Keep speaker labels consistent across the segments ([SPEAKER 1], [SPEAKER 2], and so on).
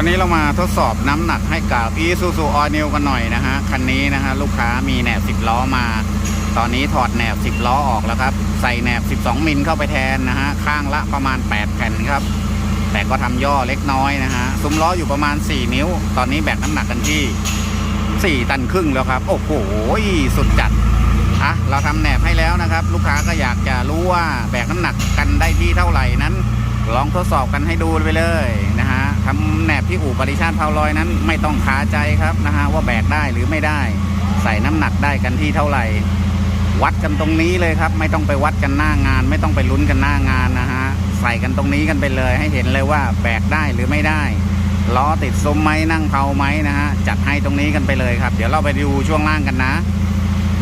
[SPEAKER 1] วันนี้เรามาทดสอบน้ำหนักให้กับ Isuzu All New กันหน่อยนะฮะ คันนี้นะฮะ ลูกค้ามีแหนบ 10 ล้อมา ตอนนี้ถอดแหนบ 10 ล้อออกแล้วครับ ใส่แหนบ 12 มิลเข้าไปแทนนะฮะ ข้างละประมาณ 8 แผ่นครับ แต่ก็ทำย่อเล็กน้อยนะฮะ ซุ้มล้ออยู่ประมาณ 4 นิ้ว ตอนนี้แบกน้ำหนักกันที่ 4 ตันครึ่งแล้วครับ โอ้โหสุดจัดอะเราทำแหนบให้แล้วนะครับ ลูกค้าก็อยากจะรู้ว่าแบกน้ำหนักกันได้ที่เท่าไหร่นั้น ลองทดสอบกันให้ดูไปเลยะทำแหนบที่อู่ปริชาติเผาลอยนั้นไม่ต้องคาใจครับนะฮะว่าแบกได้หรือไม่ได้ ใส่น้ำหนักได้กันที่เท่าไหร่ วัดกันตรงนี้เลยครับ ไม่ต้องไปวัดกันหน้างาน ไม่ต้องไปลุ้นกันหน้างานนะฮะใส่กันตรงนี้กันไปเลย ให้เห็นเลยว่าแบกได้หรือไม่ได้ล้อติดซุ้มไหมนั่งเผาไหมนะฮะจัดให้ตรงนี้กันไปเลยครับ เดี๋ยวเราไปดูช่วงล่างกันนะ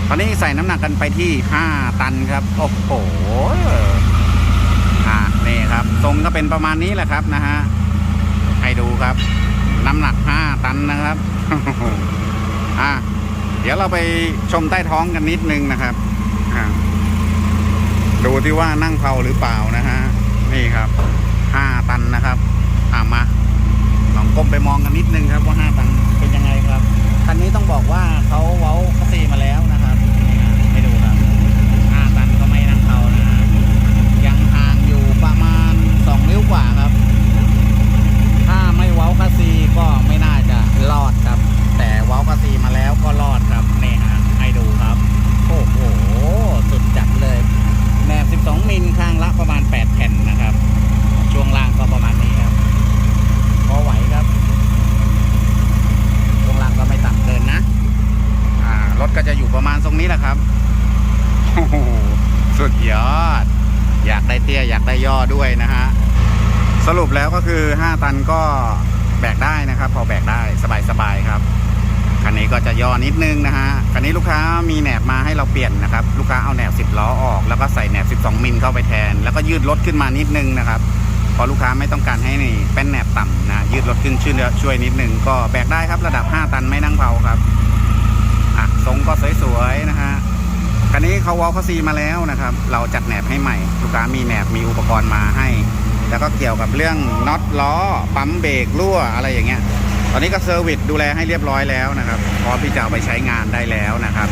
[SPEAKER 1] ตอนนี้ใส่น้ำหนักกันไปที่ 5 ตันครับโอ้โหอ่านี่ครับทรงก็เป็นประมาณนี้แหละครับนะฮะ ครับ น้ำหนัก5ตันนะครับ อ่าเดี๋ยวเราไปชมใต้ท้องกันนิดนึงนะครับดูที่ว่านั่งเผาหรือเปล่านะฮะนี่ครับ5ตันนะครับอ่ามาลองก้มไปมองกันนิดนึงครับว่า5ตันเป็นยังไงครับคันนี้ต้องบอกว่าเขาเว้าคัสซีมาแล้วนะครับนี่ฮะให้ดูครับ 5 ตันก็ไม่นั่งเผานะฮะ ยังห่างอยู่ประมาณ 2 นิ้วกว่าครับ ถ้าไม่เว้าคาซีก็ไม่น่าจะรอดครับ แต่เว้าคาซีมาแล้วก็รอดครับนี่ฮะให้ดูครับ โอ้โห สุดจัดเลยแหนบ 12 มิลข้างละประมาณ 8 แผ่นนะครับ ช่วงล่างก็ประมาณนี้ครับ พอไหวครับ ช่วงล่างก็ไม่ต่ำเกินนะ อ่ารถก็จะอยู่ป รงนี้แหละครับโอ้โหสุดยอด อยากได้เตี้ยอยากได้ย่อด้วยนะฮะ สรุปแล้วก็คือ 5 ตันก็แบกได้นะครับ พอแบกได้สบายๆครับคันนี้ก็จะย่อนิดนึงนะฮะคันนี้ลูกค้ามีแหนบมาให้เราเปลี่ยนนะครับ ลูกค้าเอาแหนบ 10 ล้อออก แล้วก็ใส่แหนบ 12 มิลเข้าไปแทน แล้วก็ยืดรถขึ้นมานิดนึงนะครับพอลูกค้าไม่ต้องการให้นี่เป็นแหนบต่ำนะยืดรถขึ้นช่วยช่วยนิดนึงก็แบกได้ครับระดับ 5 ตันไม่นั่งเผาครับ ทรงก็สวยๆนะฮะคันนี้เขาวอลเขาซีมาแล้วนะครับ เราจัดแหนบให้ใหม่ ลูกค้ามีแหนบมีอุปกรณ์มาให้ แล้วก็เกี่ยวกับเรื่องน็อตล้อปั๊มเบรกรั่วอะไรอย่างเงี้ย ตอนนี้ก็เซอร์วิสดูแลให้เรียบร้อยแล้วนะครับพร้อมที่จะเอาไปใช้งานได้แล้วนะครับ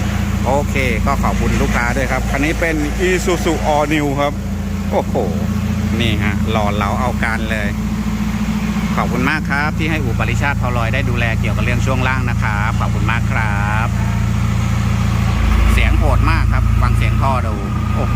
[SPEAKER 1] โอเคก็ขอบคุณลูกค้าด้วยครับ คันนี้เป็น Isuzu All New ครับ โอ้โห นี่ฮะหล่อเหลาเอาการเลยขอบคุณมากครับ ที่ให้อู่ปริชาติพาลอยได้ดูแลเกี่ยวกับเรื่องช่วงล่างนะครับ ขอบคุณมากครับ เสียงโหดมากครับ ฟังเสียงท่อดูโอ้โห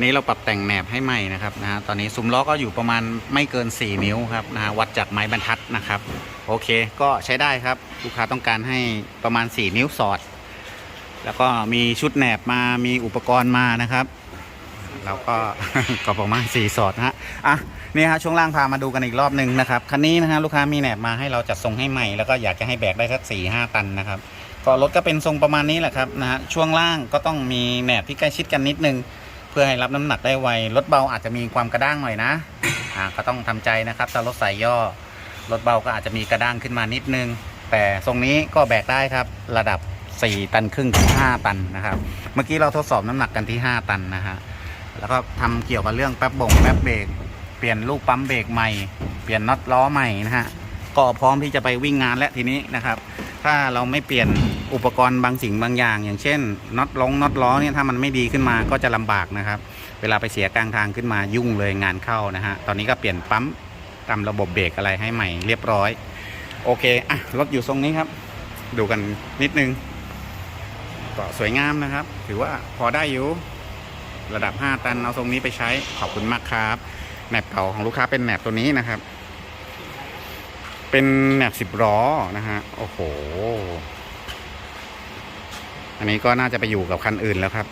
[SPEAKER 1] คันนี้เราปรับแต่งแหนบให้ใหม่นะครับนะฮะตอนนี้ซุ้มล้อก็อยู่ประมาณไม่เกิน 4 นิ้วครับนะฮะวัดจากไม้บรรทัดนะครับ โอเคก็ใช้ได้ครับ ลูกค้าต้องการให้ประมาณ 4 นิ้วสอด แล้วก็มีชุดแหนบมามีอุปกรณ์มานะครับเราก็ก็ประมาณ4สอดนะฮะอะนี่ฮะช่วงล่างพามาดูกันอีกรอบหนึ่งนะครับคันนี้นะฮะลูกค้ามีแหนบมาให้เราจัดทรงให้ใหม่แล้วก็อยากจะให้แบกได้สัก4ี่ห้าตันนะครับก็รถก็เป็นทรงประมาณนี้แหละครับนะฮะช่วงล่างก็ต้องมีแหนบที่ใกล้ชิดกันนิดนึง เพื่อให้รับน้ำหนักได้ไวรถเบาอาจจะมีความกระด้างหน่อยนะอ่าก็ต้องทำใจนะครับถ้ารถสายย่อรถเบาก็อาจจะมีกระด้างขึ้นมานิดนึง แต่ทรงนี้ก็แบกได้ครับ ระดับ 4 ตันครึ่งถึง5ตันนะครับ เมื่อกี้เราทดสอบน้ำหนักกันที่ 5 ตันนะฮะแล้วก็ทำเกี่ยวกับเรื่องแป๊บบ่งแป๊บเบรกเปลี่ยนลูกปั๊มเบรกใหม่เปลี่ยนน็อตล้อใหม่นะฮะก็พร้อมที่จะไปวิ่งงานและทีนี้นะครับ ถ้าเราไม่เปลี่ยน อุปกรณ์บางสิ่งบางอย่าง อย่างเช่นน็อตลงน็อตล้อเนี่ยถ้ามันไม่ดีขึ้นมาก็จะลำบากนะครับ เวลาไปเสียกลางทางขึ้นมายุ่งเลยงานเข้านะฮะตอนนี้ก็เปลี่ยนปั๊มตามระบบเบรกอะไรให้ใหม่เรียบร้อย โอเคอะรถอยู่ทรงนี้ครับ ดูกันนิดนึงก็สวยงามนะครับ ถือว่าพอได้อยู่ระดับ 5 ตันเอาทรงนี้ไปใช้ขอบคุณมากครับแหนบเก่าของลูกค้าเป็นแหนบตัวนี้นะครับ เป็นแหนบสิบล้อนะฮะโอ้โห อันนี้ก็น่าจะไปอยู่กับคันอื่นแล้วครับ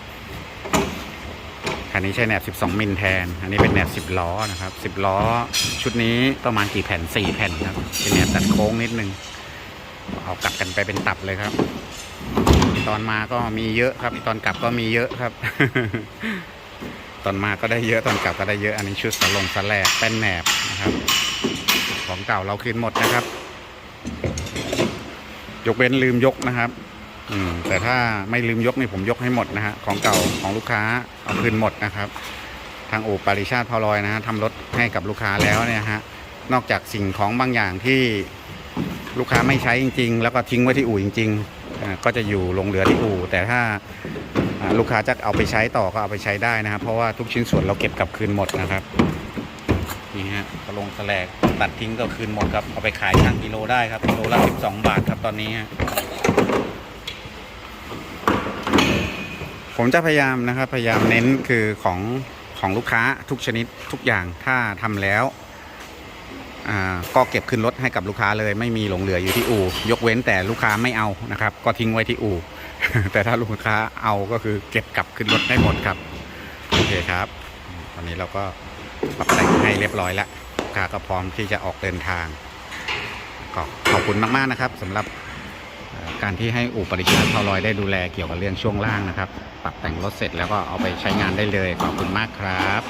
[SPEAKER 1] คันนี้ใช้แหนบ 12 มิลแทน อันนี้เป็นแหนบ 10 ล้อนะครับ 10 ล้อ ชุดนี้ประมาณกี่แผ่น 4 แผ่นครับ เป็นแหนบตัดโค้งนิดนึง เอากลับกันไปเป็นตับเลยครับ ตอนมาก็มีเยอะครับ ตอนกลับก็มีเยอะครับตตอนมาก็ได้เยอะ ตอนกลับก็ได้เยอะ อันนี้ชุดสลงสแลกแป้นแหนบนะครับ ของเก่าเราคืนหมดนะครับ ยกเว้นลืมยกนะครับ อืมแต่ถ้าไม่ลืมยกนี่ผมยกให้หมดนะฮะของเก่าของลูกค้าเอาคืนหมดนะครับ ทางอู่ปาริชาติพาลอยนะฮะทำรถให้กับลูกค้าแล้วเนี่ยฮะนอกจากสิ่งของบางอย่างที่ลูกค้าไม่ใช้จริง ๆ แล้วก็ทิ้งไว้ที่อู่จริง ๆ ก็จะอยู่ลงเหลือที่อู่แต่ถ้าอ่าลูกค้าจะเอาไปใช้ต่อก็เอาไปใช้ได้นะครับ เพราะว่าทุกชิ้นส่วนเราเก็บกลับคืนหมดนะครับนี่ฮะกระลงแสลกตัดทิ้งก็คืนหมดครับเอาไปขายทางกิโลได้ครับกิโลละ12 บาทครับตอนนี้ฮะ ผมจะพยายามนะครับ พยายามเน้นคือของของลูกค้าทุกชนิดทุกอย่างถ้าทำแล้วอ่าก็เก็บขึ้นรถให้กับลูกค้าเลยไม่มีหลงเหลืออยู่ที่อู่ยกเว้นแต่ลูกค้าไม่เอานะครับ ก็ทิ้งไว้ที่อู่แต่ถ้าลูกค้าเอาก็คือเก็บกลับขึ้นรถได้หมดครับโอเคครับวันนี้เราก็ปรับแต่งให้เรียบร้อยแล้วลูกค้าก็พร้อมที่จะออกเดินทางก็ขอบคุณมากๆนะครับสำหรับการที่ให้อู่ปริชาเท่าลอยได้ดูแลเกี่ยวกับเรื่องช่วงล่างนะครับ ปรับแต่งรถเสร็จแล้วก็เอาไปใช้งานได้เลย ขอบคุณมากครับ